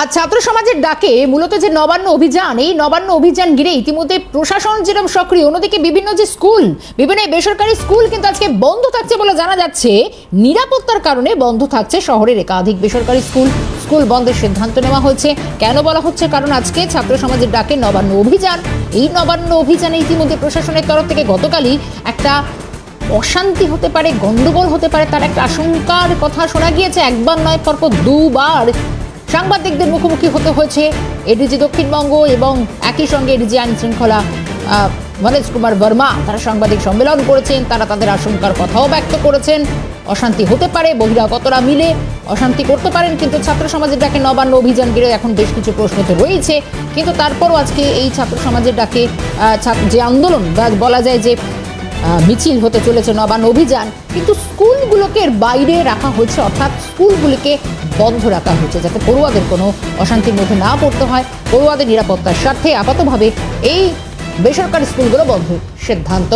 আর ছাত্র সমাজের ডাকে মূলত যে নবান্ন অভিযান, এই নবান্ন অভিযান ঘিরে ইতিমধ্যে প্রশাসন যেরকম সক্রিয়, অন্যদিকে বিভিন্ন যে স্কুল, বিভিন্ন বেসরকারি স্কুল কিন্তু আজকে বন্ধ থাকছে বলে জানা যাচ্ছে। নিরাপত্তার কারণে বন্ধ থাকছে শহরের একাধিক বেসরকারি স্কুল। স্কুল বন্ধের সিদ্ধান্ত নেওয়া হয়েছে। কেন বলা হচ্ছে? কারণ আজকে ছাত্র সমাজের ডাকে নবান্ন অভিযান। এই নবান্ন অভিযানে ইতিমধ্যে প্রশাসনের তরফ থেকে গতকালই একটা অশান্তি হতে পারে, গন্ডগোল হতে পারে, তার একটা আশঙ্কার কথা শোনা গিয়েছে। একবার নয়, পরপর দুবার সাংবাদিকদের মুখোমুখি হতে হয়েছে এডিজি দক্ষিণবঙ্গ এবং একই সঙ্গে এডিজি আইন শৃঙ্খলা মনোজ কুমার বর্মা। তারা সাংবাদিক সম্মেলন করেছেন, তারা তাদের আশঙ্কার কথাও ব্যক্ত করেছেন। অশান্তি হতে পারে, বহিরাগতরা মিলে অশান্তি করতে পারেন, কিন্তু ছাত্র সমাজের ডাকে নবান্ন অভিযান ঘিরে এখন বেশ কিছু প্রশ্ন তো রয়েছে। কিন্তু তারপরও আজকে এই ছাত্র সমাজের ডাকে যে আন্দোলন, বা বলা যায় যে মিছিল হতে চলেছে নবান অভিযান, কিন্তু স্কুলগুলোকে বাইরে রাখা হয়েছে, অর্থাৎ স্কুলগুলিকে বন্ধ রাখা হয়েছে যাতে পড়ুয়াদের কোনো অশান্তির মধ্যে না পড়তে হয়। পড়ুয়াদের নিরাপত্তার স্বার্থে আপাতভাবে এই বেসরকারি স্কুলগুলো বন্ধের সিদ্ধান্ত।